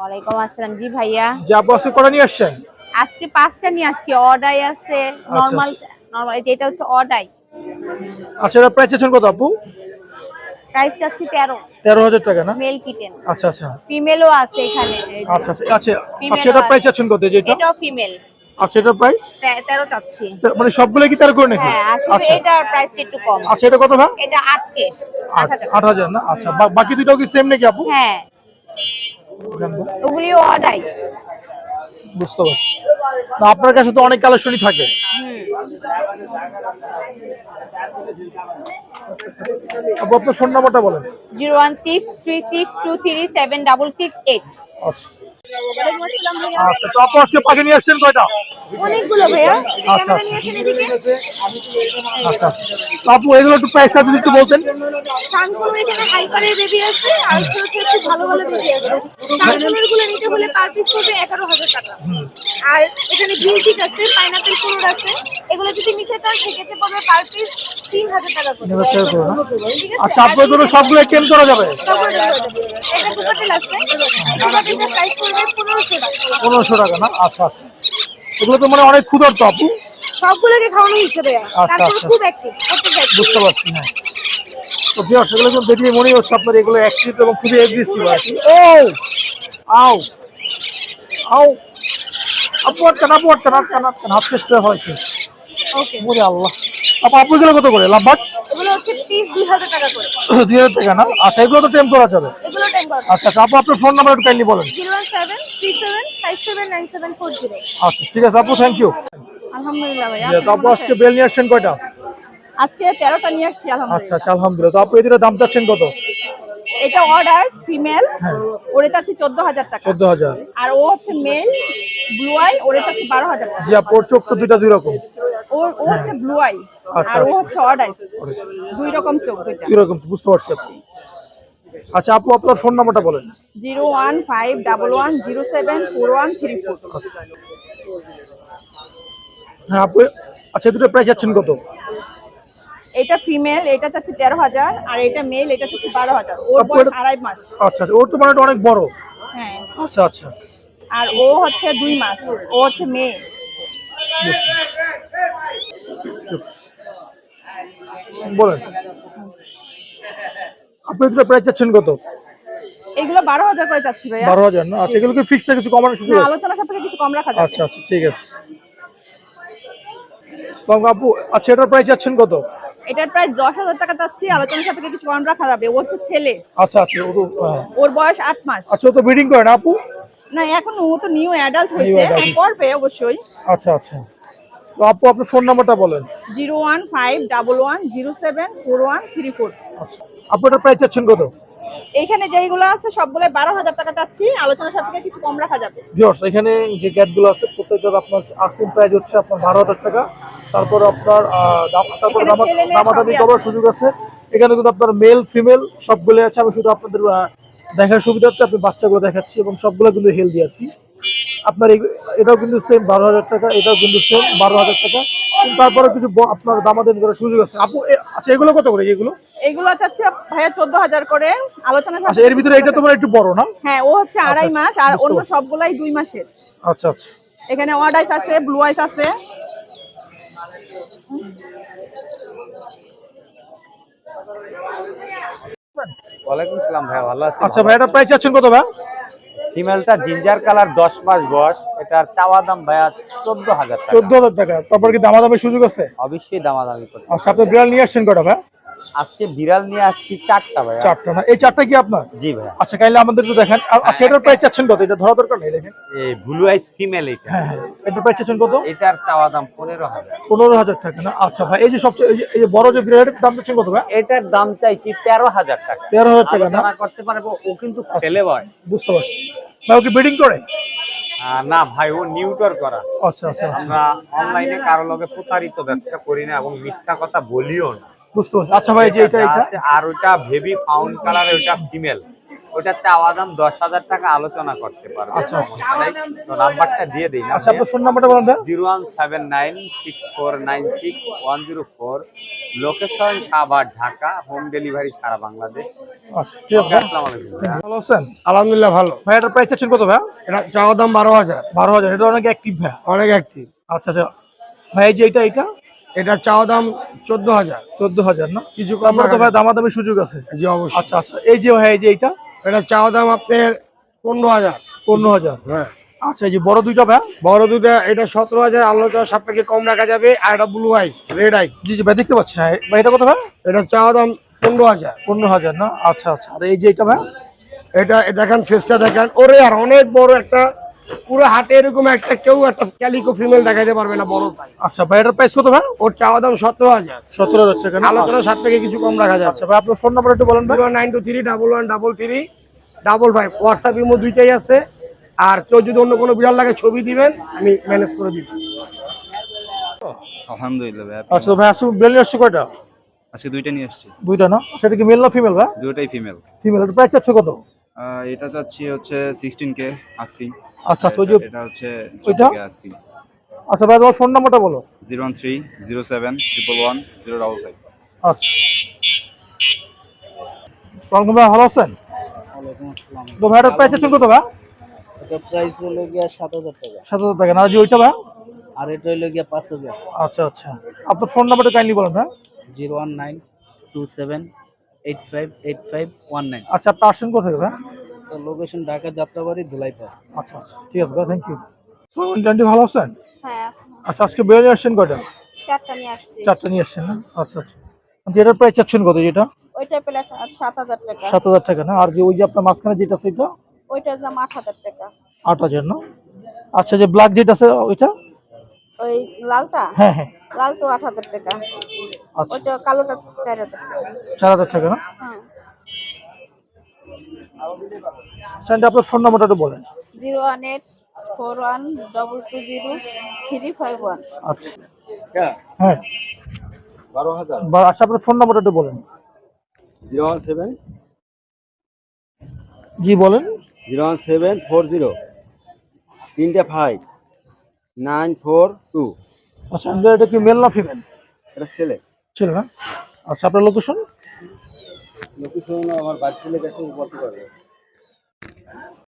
ওয়ালাইকুম আসসালাম। জি ভাইয়া। আপু আজকে কটা নিয়ে আসছেন? আজকে পাঁচটা নিয়ে আসছি। অডাই আছে নরমাল নরমাল যেটা হচ্ছে অডাই আচ্ছা এটা প্রাইস চাচ্ছেন কত আপু? প্রাইস তেরো। তেরো হাজার টাকা না? মেল কিটেন আচ্ছা আচ্ছা। ফিমেলও আছে এখানে। আচ্ছা আচ্ছা। আচ্ছা আচ্ছা এটা প্রাইস চাচ্ছেন কত? যেটা? এটাও ফিমেল আচ্ছা এটা প্রাইস তেরো চাচ্ছি। মানে সবগুলো কি তেরো করে নাকি? হ্যাঁ আসলে এটার প্রাইসটা একটু কম। আচ্ছা এটা কত ভাই এটা আটকে আট হাজার। আট হাজার না? আচ্ছা বাকি দুটো কি সেম নাকি আপু? হ্যাঁ। ওগুলিও অডাই বুঝতে পারছি। না আপনার কাছে তো অনেক কালেকশনই থাকে। আপু আপনার ফোন নাম্বারটা বলেন। Zero one six three six two three seven double six eight. আচ্ছা। আচ্ছা তো আপু আজকে পাখি নিয়ে আসছেন কয়টা? অনেকগুলো ভাইয়া। আচ্ছা আচ্ছা। আপু এগুলো একটু প্রাইসটা যদি একটু বলতেন। কানগুলো এখানে হাইপারের বেবি আছে আর হচ্ছে একটু ভালো ভালো বেবি আছে। কানগুলোরগুলো নিতে হলে পার পিস পড়বে এগারো হাজার টাকা। আর এখানে বিউটিক আছে পাইনাপেল ফ্লোর আছে। এগুলো যদি নিতে চান সেক্ষেত্রে পড়বে পার পিস তিন হাজার টাকা করে। এবার share করো না? ঠিক আছে? আচ্ছা আপনার জন্য সবগুলো কেন করা যাবে? এটা আছে। প্রাইস পনেরোশো টাকা। না? আচ্ছা আচ্ছা। এগুলো তো মানে অনেক ক্ষুধার্ত আপু। সবগুলোকে খাওয়ানো হিসেবে। আচ্ছা, আচ্ছা। বুঝতে পারছি হ্যাঁ। তো ভিউয়ার্স এগুলো কিন্তু দেখলে মনে হচ্ছে আপনার এগুলো অ্যাক্টিভ এবং খুবই এগ্রেসিভ আর কি। ও আও আও। আপু আটকান আপু আটকান আটকান আটকান হাত চেষ্টা হয়েছে। ওরে আল্লাহ। আপু আপু এগুলো কত করে? লাভবাট এগুলো হচ্ছে পিস টাকা করে। টাকা না? আচ্ছা এগুলো তো টেম করা যাবে। এগুলো আচ্ছা আচ্ছা আপু আপনার ফোন নাম্বার একটু কাইন্ডলি বলেন। আচ্ছা ঠিক আছে আপু থ্যাংক ইউ আলহামদুলিল্লাহ ভাইয়া তো আপু আজকে বেল নিয়ে আসছেন কয়টা? আজকে তেরোটা নিয়ে আসছি আচ্ছা আলহামদুলিল্লাহ। আচ্ছা আলহামদুলিল্লাহ। তো আপু এদের দাম চাচ্ছেন কত? এটা অর্ডার ফিমেল হ্যাঁ। ওরে চাচ্ছি চোদ্দ হাজার টাকা। চোদ্দ হাজার। আর ও হচ্ছে মেল ব্লু আই ওরে চাচ্ছি বারো হাজার টাকা। জি আপু চোখ তো দুইটা দুই রকম। ওর ও হচ্ছে ব্লু আই আচ্ছা, আর ও আচ্ছা। হচ্ছে অর্ডার দুই রকম চোখ দুইটা। দুই রকম বুঝতে পারছি আপু আচ্ছা আপু আপনার ফোন নাম্বারটা বলেন। Zero one five double one zero seven four one three four. হ্যাঁ আপু আচ্ছা দুটো প্রাইস যাচ্ছেন কত? এটা ফিমেল এটা চাচ্ছি তেরো হাজার আর এটা মেল এটা চাচ্ছি বারো হাজার। ওর বয়স আড়াই মাস। আচ্ছা আচ্ছা ওর তো মানে অনেক বড়। হ্যাঁ। আচ্ছা আচ্ছা। আর ও হচ্ছে দুই মাস ও হচ্ছে মেয়ে। বলেন। আপনি দুটো প্রাইস যাচ্ছেন কত? এগুলো বারো হাজার করে চাচ্ছি ভাইয়া। না আচ্ছা এগুলোকে ফিক্সড কিছু কমানোর সুযোগ আছে? আলোচনা সাপেক্ষে কিছু কম রাখা যাবে। আচ্ছা আচ্ছা ঠিক আছে। আপু আচ্ছা এটার প্রাইস যাচ্ছেন কত? এটার প্রায় দশ হাজার টাকা চাচ্ছি আলোচনা সাপেক্ষে কিছু কম রাখা যাবে। ও হচ্ছে ছেলে। আচ্ছা আচ্ছা ও হ্যাঁ। ওর বয়স আট মাস। আচ্ছা ও তো ব্রিডিং করে না আপু? না এখন ও তো নিউ অ্যাডাল্ট হয়েছে। হ্যাঁ। করবে অবশ্যই। আচ্ছা আচ্ছা। তো আপু আপনার ফোন নাম্বারটা বলেন। Zero one five double one zero seven four one three four. আচ্ছা। আপু এটার প্রাইস যাচ্ছেন কত? এইখানে যেইগুলো আছে সবগুলো বারো হাজার টাকা চাচ্ছি। আলোচনা সাপেক্ষে কিছু কম রাখা যাবে। ভিউয়ার্স এখানে যে ক্যাটগুলো আছে প্রত্যেকটার আপনার আসিং প্রাইস হচ্ছে আপনার বারো হাজার টাকা। তারপর আপনার তারপর এখানে দামা- দামাদামি করার সুযোগ আছে। এখানে কিন্তু আপনার মেল ফিমেল সবগুলো আছে। আমি শুধু আপনাদের দেখার সুবিধার্থে আপনি বাচ্চাগুলো দেখাচ্ছি এবং সবগুলো কিন্তু হেলদি আর কি। আপনার এটাও কিন্তু সেম বারো হাজার টাকা এটাও কিন্তু সেম বারো হাজার টাকা। তারপরে কিছু আপনার দামাদামি করার সুযোগ আছে। আপু আচ্ছা এগুলো কত করে এগুলো? এইগুলো চাচ্ছি ভাইয়া চোদ্দ হাজার করে। আলোচনা আচ্ছা এর ভিতরে এটা তোমার একটু বড় না? হ্যাঁ ও হচ্ছে আড়াই আচ্ছা, মাস আর অন্য সবগুলাই দুই মাসের। আচ্ছা আচ্ছা। এখানে ওয়ার্ড আইস আছে ব্লু আইস আছে। ওয়ালাইকুম সালাম ভাই ভালো আছি আচ্ছা ভাই এটার প্রাইস আছেন কত ভাই? ফিমেলটা জিঞ্জার কালার দশ মাস বয়স। এটার চাওয়া দাম ভাইয়া চোদ্দ হাজার চোদ্দ হাজার টাকা। তারপর কি দামাদামের সুযোগ আছে? অবশ্যই দামাদামি করতে আচ্ছা আপনি বিড়াল নিয়ে আসছেন কটা ভাই? আজকে বিড়াল নিয়ে আসছি চারটা ভাইয়া। চারটা না? এই চারটা কি আপনার? জি ভাইয়া। আচ্ছা কাইলে আমাদের একটু দেখেন। আচ্ছা এটার প্রাইস চাচ্ছেন কত? এটা ধরা দরকার নেই দেখেন। এই ব্লু আইস ফিমেল এটা হ্যাঁ এটার প্রাইস চাচ্ছেন কত? এটার চাওয়া দাম পনেরো হাজার। পনেরো হাজার টাকা না? আচ্ছা ভাই এই যে সবচেয়ে এই যে- বড় যে বিড়ালের দাম চাচ্ছেন কত ভাই? এটার দাম চাইছি তেরো হাজার টাকা। তেরো হাজার টাকা না? করতে পারব ও কিন্তু ছেলে বয়। বুঝতে পারছি। ভাই ওকে ব্রিডিং করে? না ভাই ও নিউটর করা। আচ্ছা আচ্ছা আচ্ছা। আমরা অনলাইনে কারও লগে প্রতারিত ব্যবসা করি না এবং মিথ্যা কথা বলিও না। বুঝতে পারছি। আচ্ছা ভাই যে এটা এটা? আর ওটা ভেবি ফাউন্ড কালার ওটা ফিমেল। ওটা চাওয়া দাম দশ হাজার টাকা আলোচনা করতে পারবে। আচ্ছা, আচ্ছা। তো নাম্বারটা দিয়ে দিই আচ্ছা আপনার ফোন নাম্বারটা বলেন zero one seven nine six four nine six one zero four. Location Savar Dhaka home delivery সারা বাংলাদেশ। আচ্ছা ভালো আছেন? আলহামদুলিল্লাহ ভালো। ভাই এটার প্রাইস চাচ্ছেন কত ভাই? এটা চাওয়া দাম বারো হাজার। বারো হাজার এটা অনেক অ্যাক্টিভ ভাই। অনেক একটি আচ্ছা আচ্ছা। ভাই যে এটা এটা? এটা চাওয়া দাম চোদ্দ হাজার। চোদ্দ হাজার না? কিছু কম তো ভাই। দামাদামি সুযোগ আছে। জি অবশ্যই। আচ্ছা আচ্ছা এই যে ভাই এই যে এইটা? এটা চাওয়া দাম আপনার পনেরো হাজার। পনেরো হাজার? হ্যাঁ। আচ্ছা এই যে বড় দুইটা ভাই? বড় দুইটা এটা সতেরো হাজার আলোচনা সাপেক্ষে কম রাখা যাবে আর এটা ব্লু আই রেড আই জি জি ভাই দেখতে পাচ্ছি হ্যাঁ ভাই এটা কত ভাই? এটা চাওয়া দাম পনেরো হাজার। পনেরো হাজার না? আচ্ছা আচ্ছা আর এই যে এটা ভাই? এটা দেখেন ফেসটা দেখেন। ওরে আর অনেক বড় একটা পুরো হাটে এরকম একটা কেউ একটা ক্যালিকো ফিমেল দেখাইতে পারবে না বড় আচ্ছা ভাই এটার প্রাইস কত ভাই? ওর চাওয়া দাম সতেরো হাজার। সতেরো হাজার টাকা আলোচনা সাপেক্ষে কিছু কম রাখা যাবে। আচ্ছা ভাই আপনার ফোন নাম্বার একটু বলেন zero nine two three double one double three double five. WhatsApp imo দুইটাই আছে। আর কেউ যদি অন্য কোনো বিড়াল লাগে ছবি দিবেন আমি ম্যানেজ করে দিব। আলহামদুলিল্লাহ ভাই আচ্ছা ভাই আসুন বেলি আসছে কয়টা? আজকে দুইটা নিয়ে আসছি। দুইটা না? সেটা কি মেল না ফিমেল ভাই? দুইটাই ফিমেল ফিমেল প্রাইস চাচ্ছে কত? এটা চাচ্ছি হচ্ছে সিক্সটিন কে আস্কিং আচ্ছা আচ্ছা ওই যে এটা হচ্ছে ওইটা? আস্কিং আচ্ছা ভাই তোমার ফোন নাম্বারটা বলো। Zero one three zero seven triple one zero double five আচ্ছা। সালাম ভাই ভালো আছেন? তো ভাই প্রাইস চাচ্ছেন কত ভাই? এটা প্রাইস হলো গিয়া সাত হাজার টাকা। সাত হাজার টাকা। না যে ওইটা ভাই? আর এটা হলো গিয়া পাঁচ হাজার। আচ্ছা আচ্ছা। আপনার ফোন নাম্বারটা কাইন্ডলি বলেন ভাই। Zero one nine two seven eight five eight five one nine. আচ্ছা আপনি আসছেন কোথায় ভাই? লোকেশন ঢাকা যাত্রাবাড়ি ধুলাইপাড়। আচ্ছা আচ্ছা ঠিক আছে ভাই থ্যাংক ইউ টোয়েন্টি ভালো আছেন? হ্যাঁ আচ্ছা আচ্ছা আজকে বেরিয়ে আসছেন কয়টা? চারটা নিয়ে আসছি। চারটা নিয়ে আসছেন না? আচ্ছা আচ্ছা। আচ্ছা, এটার প্রাইস চাচ্ছেন কত যেটা? ওইটা সাত হাজার টাকা। সাত হাজার টাকা না? আর যে ওই যে আপনার মাঝখানে যেটা আছে এটা? ওইটার দাম আট হাজার টাকা। আট হাজার না? আচ্ছা যে ব্ল্যাক যেটা আছে ওইটা? ওই লালটা? হ্যাঁ হ্যাঁ। লালটা আট হাজার টাকা। আচ্ছা ওইটা কালোটা চার হাজার টাকা। চার হাজার টাকা না? হ্যাঁ। আচ্ছা আপনার ফোন নাম্বারটা একটু বলেন। Zero one eight four one double two zero three five one. আচ্ছা। হ্যাঁ। বারো হাজার আচ্ছা আপনার ফোন নাম্বারটা একটু বলেন। Zero one seven. জি বলেন। Zero one seven four zero. তিনটে ফাইভ নাইন ফোর টু। আচ্ছা এটা কি মেল না ফিমেল এটা ছেলে। ছিল না? আচ্ছা আপনার লোকেশন লোকেশন আমার বাড়ি থেকে কাছে বলতে পারবে